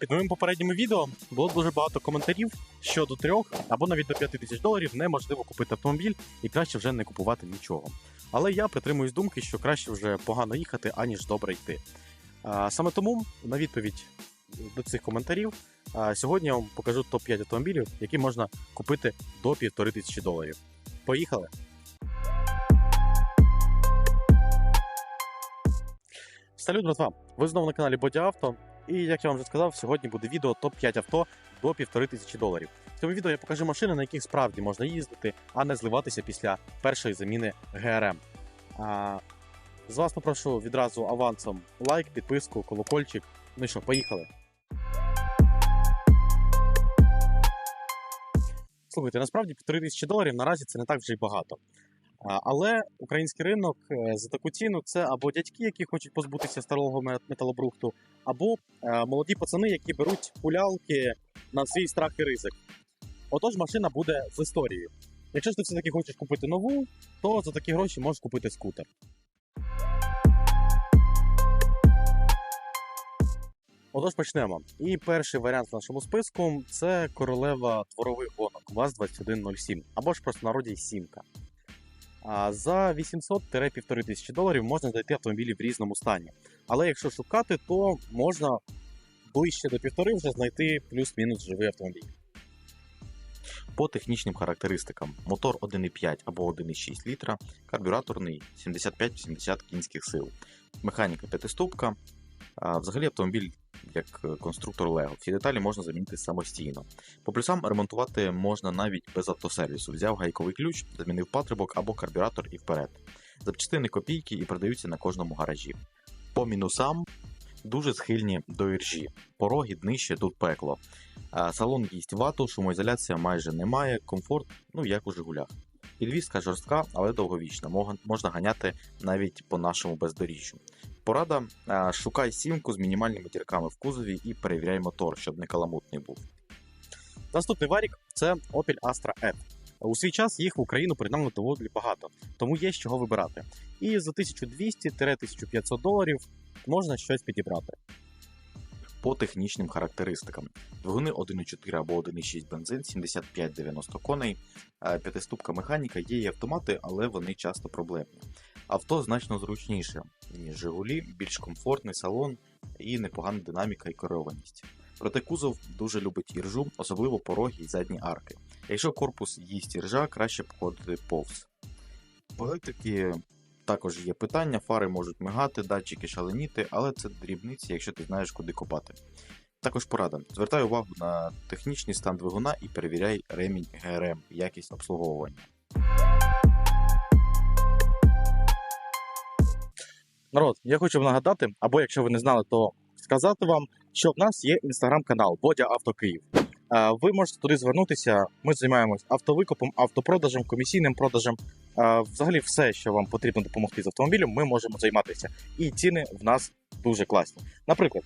Під моїм попереднім відео було дуже багато коментарів, що до трьох або навіть до п'яти тисяч доларів неможливо купити автомобіль і краще вже не купувати нічого. Але я притримуюсь думки, що краще вже погано їхати, аніж добре йти. Саме тому на відповідь до цих коментарів сьогодні я вам покажу топ-5 автомобілів, які можна купити до півтори тисячі доларів. Поїхали! Салют, братва! Ви знову на каналі Боді Авто. І як я вам вже сказав, сьогодні буде відео топ-5 авто до півтори тисячі доларів. В цьому відео я покажу машини, на яких справді можна їздити, а не зливатися після першої заміни ГРМ. А, з вас попрошу відразу авансом лайк, підписку, колокольчик. Ну що, поїхали. Слухайте, насправді півтори тисячі доларів наразі це не так вже й багато. Але український ринок е, за таку ціну це або дядьки, які хочуть позбутися старого металобрухту, або е, молоді пацани, які беруть пулялки на свій страх і ризик. Отож, машина буде з історією. Якщо ж ти все-таки хочеш купити нову, то за такі гроші можеш купити скутер. Отож, почнемо. І перший варіант в нашому списку це королева дворових гонок ВАЗ-2107, або ж просто народі сімка. За 800-1500 тисячі доларів можна знайти автомобілі в різному стані. Але якщо шукати, то можна ближче до півтори вже знайти плюс-мінус живий автомобіль. По технічним характеристикам: мотор 1,5 або 1,6 літра, карбюраторний 75-80 кінських сил, механіка п'ятиступка. Взагалі автомобіль як е, конструктор Lego. Всі деталі можна замінити самостійно. По плюсам ремонтувати можна навіть без автосервісу. Взяв гайковий ключ, замінив патрубок або карбюратор і вперед. Запчастини копійки і продаються на кожному гаражі. По мінусам дуже схильні до іржі. Пороги днище тут пекло. Салон їсть вату, шумоізоляція майже немає, комфорт, ну як у Жигулях. Підвізка жорстка, але довговічна. Можна ганяти навіть по нашому бездоріжжю. Порада: шукай сімку з мінімальними дірками в кузові і перевіряй мотор, щоб не каламутний був. Наступний варік це Opel Astra F. У свій час їх в Україну пригнали доволі багато, тому є з чого вибирати. І за 1200-1500 доларів можна щось підібрати. По технічним характеристикам: двигуни 1.4 або 1.6 бензин, 75-90 коней, п'ятиступка механіка є і автомати, але вони часто проблемні. Авто значно зручніше, ніж Жигулі, більш комфортний салон і непогана динаміка і керованість. Проте кузов дуже любить іржу, особливо пороги і задні арки. Якщо корпус їсть іржа, краще походити повз. По електрики також є питання, фари можуть мигати, датчики шаленіти, але це дрібниці, якщо ти знаєш, куди копати. Також порада. Звертай увагу на технічний стан двигуна і перевіряй ремінь ГРМ, якість обслуговування. Народ, я хочу нагадати, або якщо ви не знали, то сказати вам, що в нас є інстаграм-канал Бодя Авто Київ. Е, Ви можете туди звернутися. Ми займаємось автовикупом, автопродажем, комісійним продажем. Е, Взагалі, все, що вам потрібно допомогти з автомобілем, ми можемо займатися. І ціни в нас дуже класні. Наприклад,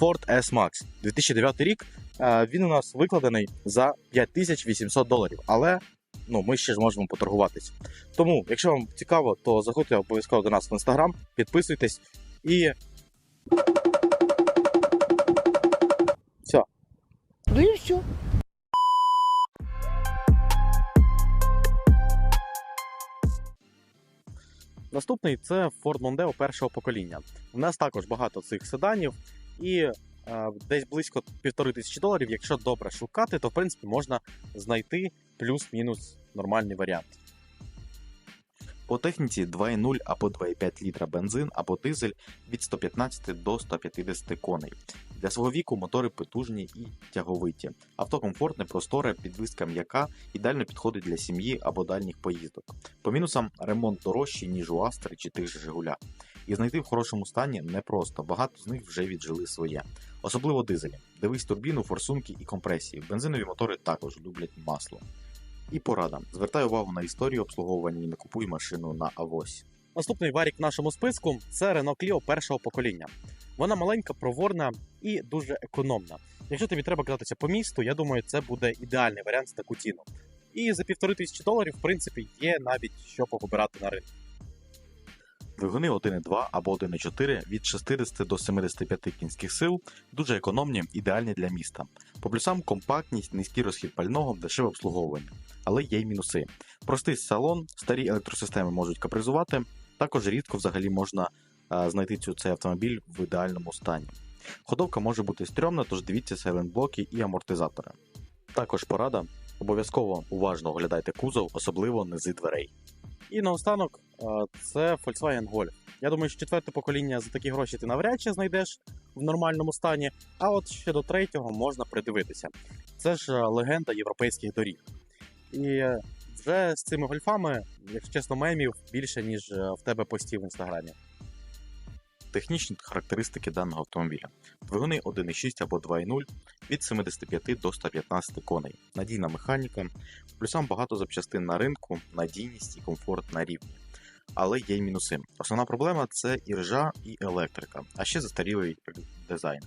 Ford S-Max 2009 рік. е, Він у нас викладений за 5800 доларів, але ну ми ще ж можемо поторгуватися. Тому, якщо вам цікаво, то заходьте обов'язково до нас в інстаграм, підписуйтесь і Ну і все. наступний це Ford Mondeo першого покоління. У нас також багато цих седанів, і е, десь близько півтори тисячі доларів. Якщо добре шукати, то в принципі можна знайти плюс-мінус нормальний варіант. По техніці 2,0 або 2,5 літра бензин або дизель від 115 до 150 коней. Для свого віку мотори потужні і тяговиті. Авто комфортне, просторе, підвізка м'яка, ідеально підходить для сім'ї або дальніх поїздок. По мінусам ремонт дорожчий, ніж у Астри чи тих же Жигуля. І знайти в хорошому стані непросто, багато з них вже віджили своє. Особливо дизелі. Дивись турбіну, форсунки і компресії. Бензинові мотори також люблять масло. І порада. Звертай увагу на історію обслуговування і не купуй машину на авось. Наступний варік в нашому списку це Renault Clio першого покоління. Вона маленька, проворна і дуже економна. Якщо тобі треба кататися по місту, я думаю, це буде ідеальний варіант з таку ціну. І за півтори тисячі доларів, в принципі, є навіть що повибирати на ринку. Двигуни 1.2 або 1.4 від 60 до 75 кінських сил дуже економні, ідеальні для міста. По плюсам компактність, низький розхід пального, дешеве обслуговування. Але є й мінуси. Простий салон, старі електросистеми можуть капризувати, також рідко взагалі можна а, знайти цю, цей автомобіль в ідеальному стані. Ходовка може бути стрьомна, тож дивіться сайлентблоки і амортизатори. Також порада: обов'язково уважно оглядайте кузов, особливо низи дверей. І наостанок, е, це Volkswagen Golf. Я думаю, що четверте покоління за такі гроші ти навряд чи знайдеш в нормальному стані. А от ще до третього можна придивитися. Це ж е, легенда європейських доріг. І е, вже з цими гольфами, якщо чесно, мемів більше, ніж е, в тебе постів в інстаграмі. Технічні характеристики даного автомобіля: двигуни 1.6 або 2.0 від 75 до 115 коней, надійна механіка, плюсам багато запчастин на ринку, надійність і комфорт на рівні. Але є й мінуси. Основна проблема це і ржа, і електрика, а ще застарілий дизайн.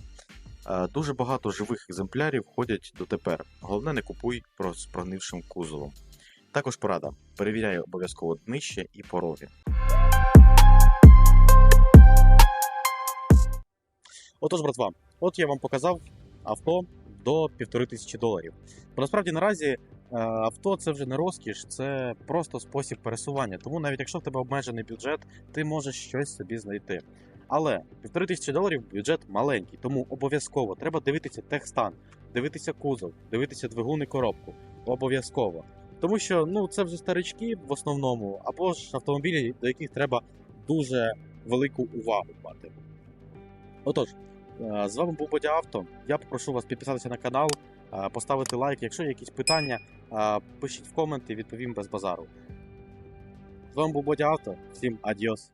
Е, Дуже багато живих екземплярів ходять дотепер. Головне, не купуй з прогнившим кузовом. Також порада: перевіряй обов'язково днище і пороги. Отож, братва, от я вам показав авто до півтори тисячі доларів. Насправді наразі авто це вже не розкіш, це просто спосіб пересування. Тому навіть якщо в тебе обмежений бюджет, ти можеш щось собі знайти. Але півтори тисячі доларів бюджет маленький, тому обов'язково треба дивитися техстан, дивитися кузов, дивитися двигун і коробку. Обов'язково. Тому що ну це вже старички в основному, або ж автомобілі, до яких треба дуже велику увагу мати. Отож, е, з вами був Бодя Авто. Я попрошу вас підписатися на канал, е, поставити лайк. Якщо є якісь питання, е, пишіть в коменти, відповім без базару. З вами був Бодя Авто. Всім адіос.